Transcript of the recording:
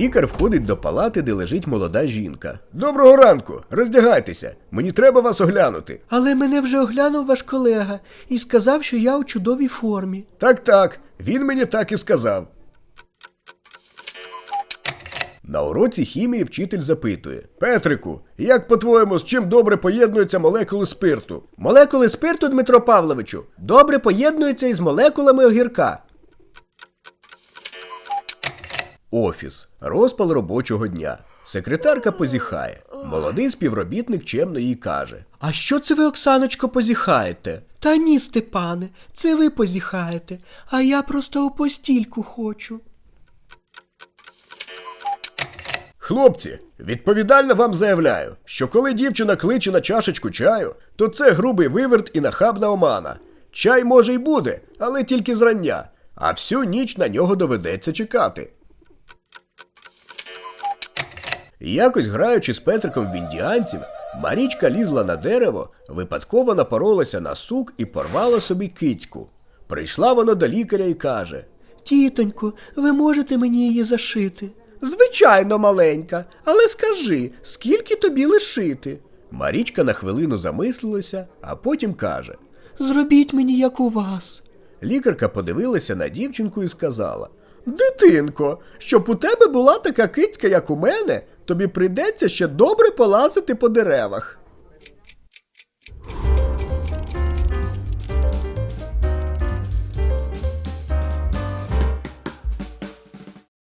Лікар входить до палати, де лежить молода жінка. Доброго ранку! Роздягайтеся! Мені треба вас оглянути. Але мене вже оглянув ваш колега і сказав, що я у чудовій формі. Так, так, він мені так і сказав. На уроці хімії вчитель запитує: Петрику, як по-твоєму, з чим добре поєднуються молекули спирту? Молекули спирту, Дмитро Павловичу, добре поєднуються із молекулами огірка. Офіс. Розпал робочого дня. Секретарка позіхає. Молодий співробітник чемно їй каже: А що це ви, Оксаночко, позіхаєте? Та ні, Степане, це ви позіхаєте, а я просто у постільку хочу. Хлопці, відповідально вам заявляю, що коли дівчина кличе на чашечку чаю, то це грубий виверт і нахабна омана. Чай може й буде, але тільки зрання, а всю ніч на нього доведеться чекати. Якось граючи з Петриком в індіанців, Марічка лізла на дерево, випадково напоролася на сук і порвала собі кицьку. Прийшла вона до лікаря і каже: Тітонько, ви можете мені її зашити? Звичайно, маленька, але скажи, скільки тобі лишити? Марічка на хвилину замислилася, а потім каже: Зробіть мені, як у вас. Лікарка подивилася на дівчинку і сказала: Дитинко, щоб у тебе була така кицька, як у мене, тобі прийдеться ще добре полазити по деревах.